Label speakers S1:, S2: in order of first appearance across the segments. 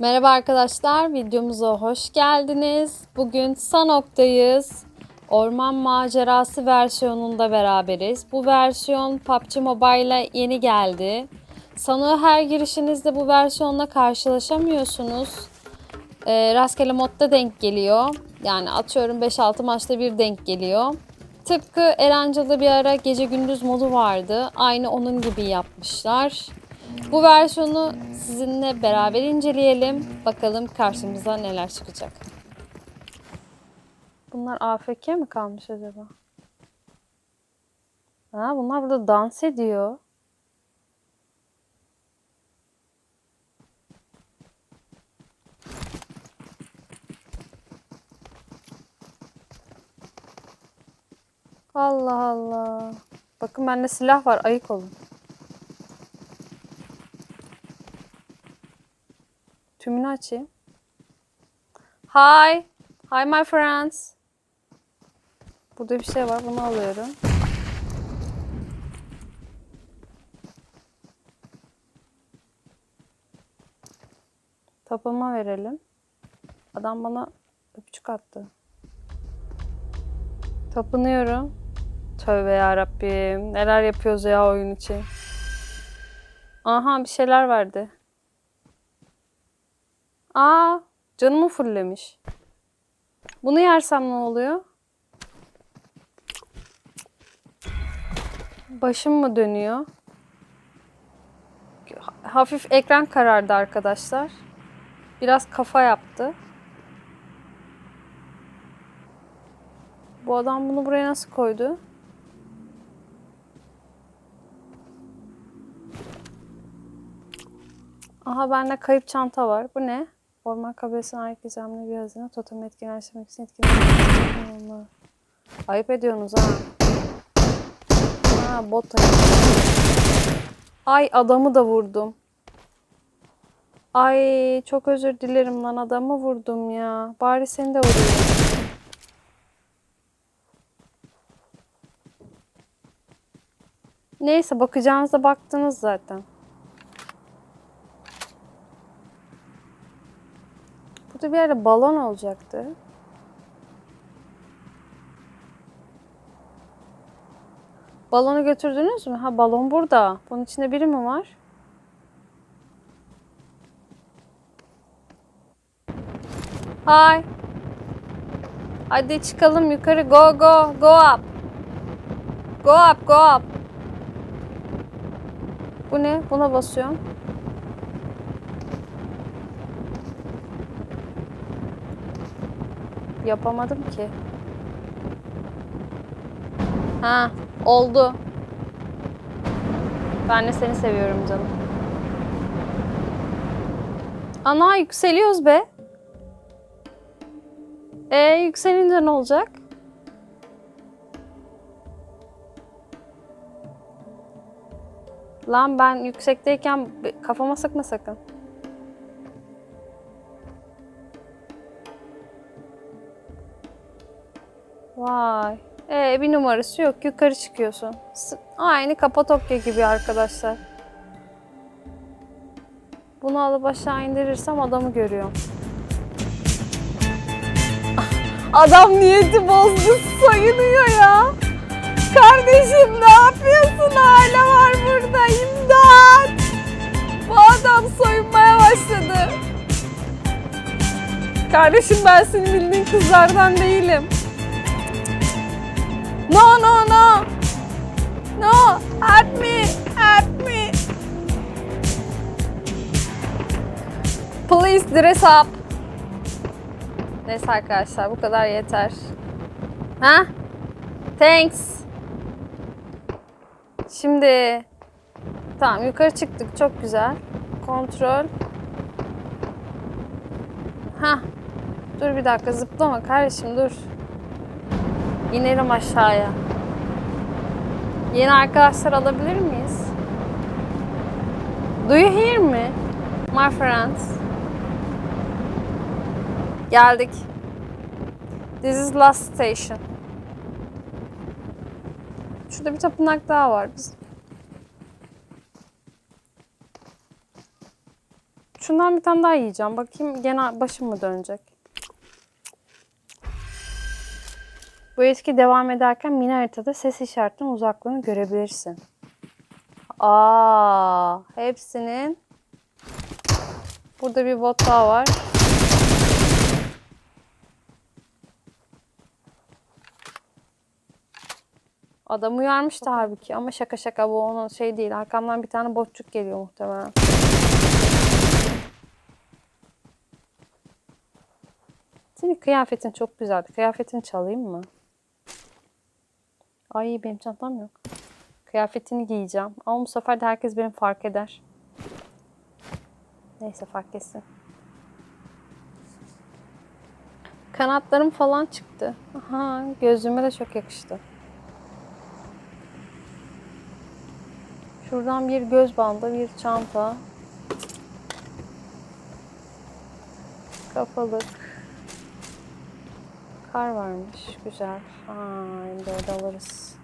S1: Merhaba arkadaşlar, videomuza hoş geldiniz. Bugün Sanok'tayız. Orman macerası versiyonunda beraberiz. Bu versiyon PUBG Mobile'a yeni geldi. Sanok'a her girişinizde bu versiyonla karşılaşamıyorsunuz. Ee, rastgele modda denk geliyor. Yani atıyorum 5-6 maçta bir denk geliyor. Tıpkı Erangel'da bir ara gece gündüz modu vardı. Aynı onun gibi yapmışlar. Bu versiyonu sizinle beraber inceleyelim. Bakalım karşımıza neler çıkacak. Bunlar AFK mi kalmış acaba? Ha, bunlar burada dans ediyor. Allah Allah. Bakın bende silah var. Ayık olun. Tümünü açayım. Hi. Hi my friends. Burada bir şey var. Bunu alıyorum. Tapılma verelim. Adam bana öpücük attı. Tapınıyorum. Tövbe ya Rabbim. Neler yapıyoruz ya oyun için. Aha bir şeyler verdi. Aa, canımı fullemiş. Bunu yersem ne oluyor? Başım mı dönüyor? Hafif ekran karardı arkadaşlar. Biraz kafa yaptı. Bu adam bunu buraya nasıl koydu? Aha bende kayıp çanta var. Bu ne? Orman kabilesine ait gizemli bir hazine. Totem etkileştirmek için etkileştirmek Ayıp ediyorsunuz ha. Ha bot ayıp. Ay adamı da vurdum. Ay çok özür dilerim lan adamı vurdum ya. Bari seni de vurayım. Neyse bakacağınıza baktınız zaten. Burada bir yerde balon olacaktı. Balonu götürdünüz mü? Ha balon burada. Bunun içinde biri mi var? Hay. Hadi çıkalım yukarı. Go go go up. Go up go up. Bu ne? Buna basıyorum. Yapamadım ki. Ha, oldu. Ben de seni seviyorum canım. Ana yükseliyoruz be. E yükselince ne olacak? Lan ben yüksekteyken kafama sıkma sakın. Vay. Ee, bir numarası yok. Yukarı çıkıyorsun. Aynı Kapadokya gibi arkadaşlar. Bunu alıp aşağı indirirsem adamı görüyorum. Adam niyeti bozdu soyunuyor ya. Kardeşim ne yapıyorsun? Hala var burada. İmdat. Bu adam soyunmaya başladı. Kardeşim ben senin bildiğin kızlardan değilim. No, no, no. No, help me, help me. Please dress up. Neyse arkadaşlar bu kadar yeter. Ha? Thanks. Şimdi tamam yukarı çıktık çok güzel. Kontrol. Ha. Dur bir dakika zıplama kardeşim dur. İnelim aşağıya. Yeni arkadaşlar alabilir miyiz? Do you hear me? My friends. Geldik. This is last station. Şurada bir tapınak daha var. Biz Şundan bir tane daha yiyeceğim. Bakayım gene başım mı dönecek? Bu etki devam ederken mini haritada ses işaretinin uzaklığını görebilirsin. Aa, hepsinin Burada bir bot daha var. Adam uyarmıştı halbuki ama şaka şaka bu onun şey değil. Arkamdan bir tane botçuk geliyor muhtemelen. Senin kıyafetin çok güzeldi. Kıyafetini çalayım mı? Ay benim çantam yok. Kıyafetini giyeceğim. Ama bu sefer de herkes beni fark eder. Neyse fark etsin. Kanatlarım falan çıktı. Aha, gözlüğüme de çok yakıştı. Şuradan bir göz bandı, bir çanta. Kafalık. Kar varmış. Güzel. Ha, M4 alırız.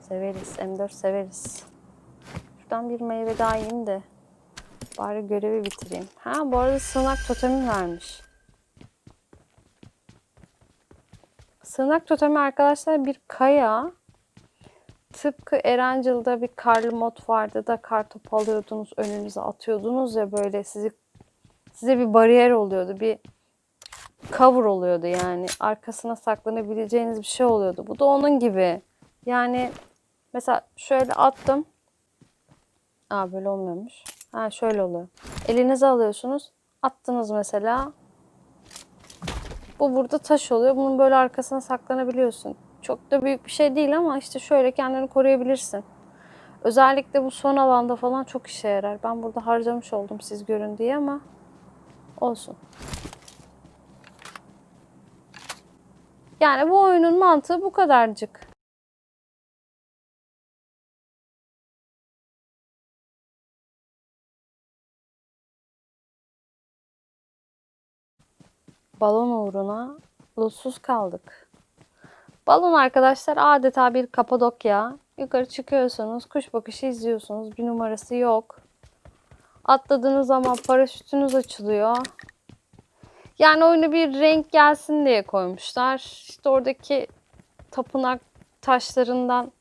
S1: Severiz. M4 severiz. Şuradan bir meyve daha yiyeyim de. Bari görevi bitireyim. Ha bu arada sığınak totemi vermiş. Sığınak totemi arkadaşlar bir kaya. Tıpkı Erangel'da bir karlı mod vardı da kar topu alıyordunuz önünüze atıyordunuz ya böyle sizi size bir bariyer oluyordu. Bir cover oluyordu yani. Arkasına saklanabileceğiniz bir şey oluyordu. Bu da onun gibi. Yani mesela şöyle attım. Aa böyle olmuyormuş. Ha şöyle oluyor. Elinize alıyorsunuz. Attınız mesela. Bu burada taş oluyor. Bunun böyle arkasına saklanabiliyorsun. Çok da büyük bir şey değil ama işte şöyle kendini koruyabilirsin. Özellikle bu son alanda falan çok işe yarar. Ben burada harcamış oldum siz görün diye ama olsun. Yani bu oyunun mantığı bu kadarcık. Balon uğruna lutsuz kaldık. Balon arkadaşlar adeta bir Kapadokya. Yukarı çıkıyorsunuz, kuş bakışı izliyorsunuz. Bir numarası yok. Atladığınız zaman paraşütünüz açılıyor. Yani oyuna bir renk gelsin diye koymuşlar. İşte oradaki tapınak taşlarından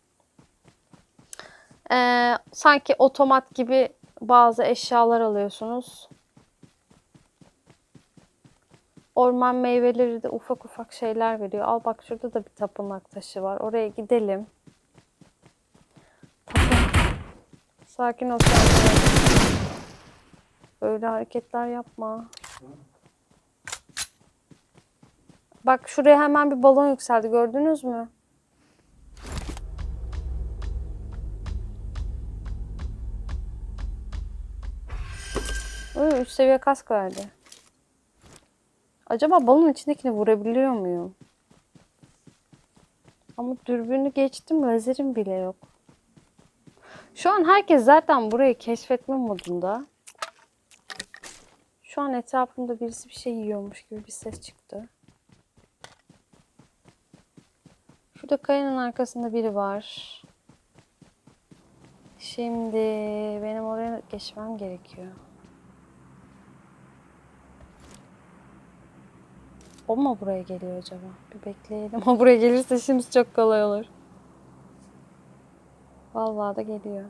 S1: eee, sanki otomat gibi bazı eşyalar alıyorsunuz. Orman meyveleri de ufak ufak şeyler veriyor. Al bak şurada da bir tapınak taşı var. Oraya gidelim. Sakin ol. sen de. Böyle hareketler yapma. Bak şuraya hemen bir balon yükseldi. Gördünüz mü? Uy, üç seviye kask verdi. Acaba balonun içindekini vurabiliyor muyum? Ama dürbünü geçtim, lazerim bile yok. Şu an herkes zaten burayı keşfetme modunda. Şu an etrafımda birisi bir şey yiyormuş gibi bir ses çıktı. Şurada kayanın arkasında biri var. Şimdi benim oraya geçmem gerekiyor. O mu buraya geliyor acaba? Bir bekleyelim. O buraya gelirse işimiz çok kolay olur. Vallahi da geliyor.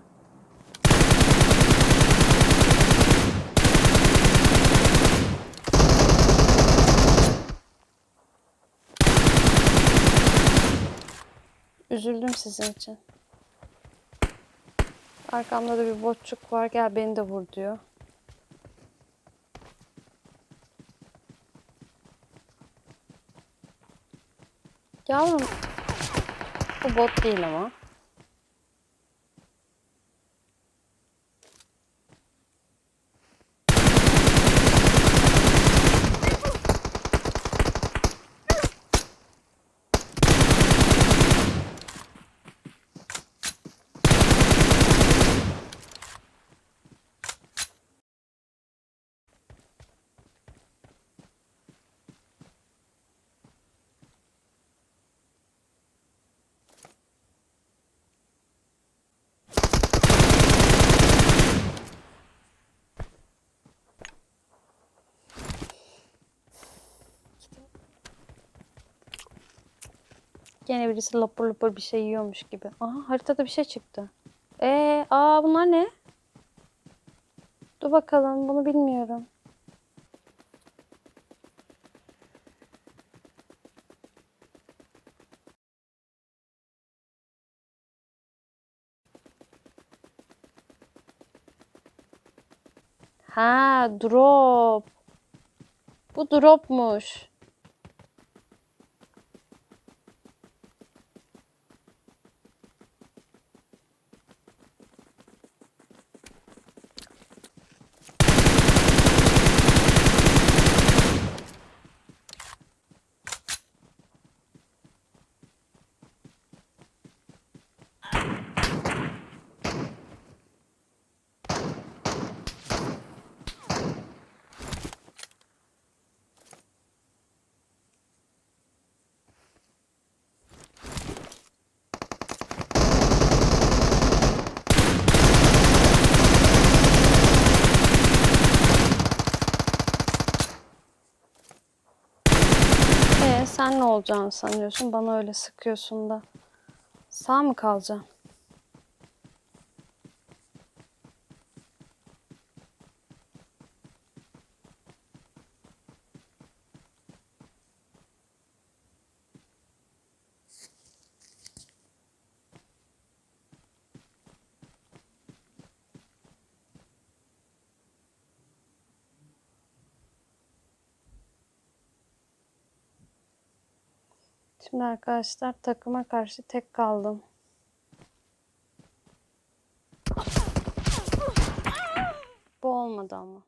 S1: Üzüldüm sizin için. Arkamda da bir botçuk var. Gel beni de vur diyor. Yavrum. Bu bot değil ama. Gene birisi lapur lapur bir şey yiyormuş gibi. Aha haritada bir şey çıktı. Ee, aa bunlar ne? Dur bakalım bunu bilmiyorum. Ha, drop. Bu dropmuş. Ee, sen ne olacağını sanıyorsun? Bana öyle sıkıyorsun da. Sağ mı kalacaksın? Şimdi arkadaşlar takıma karşı tek kaldım. Bu olmadı ama.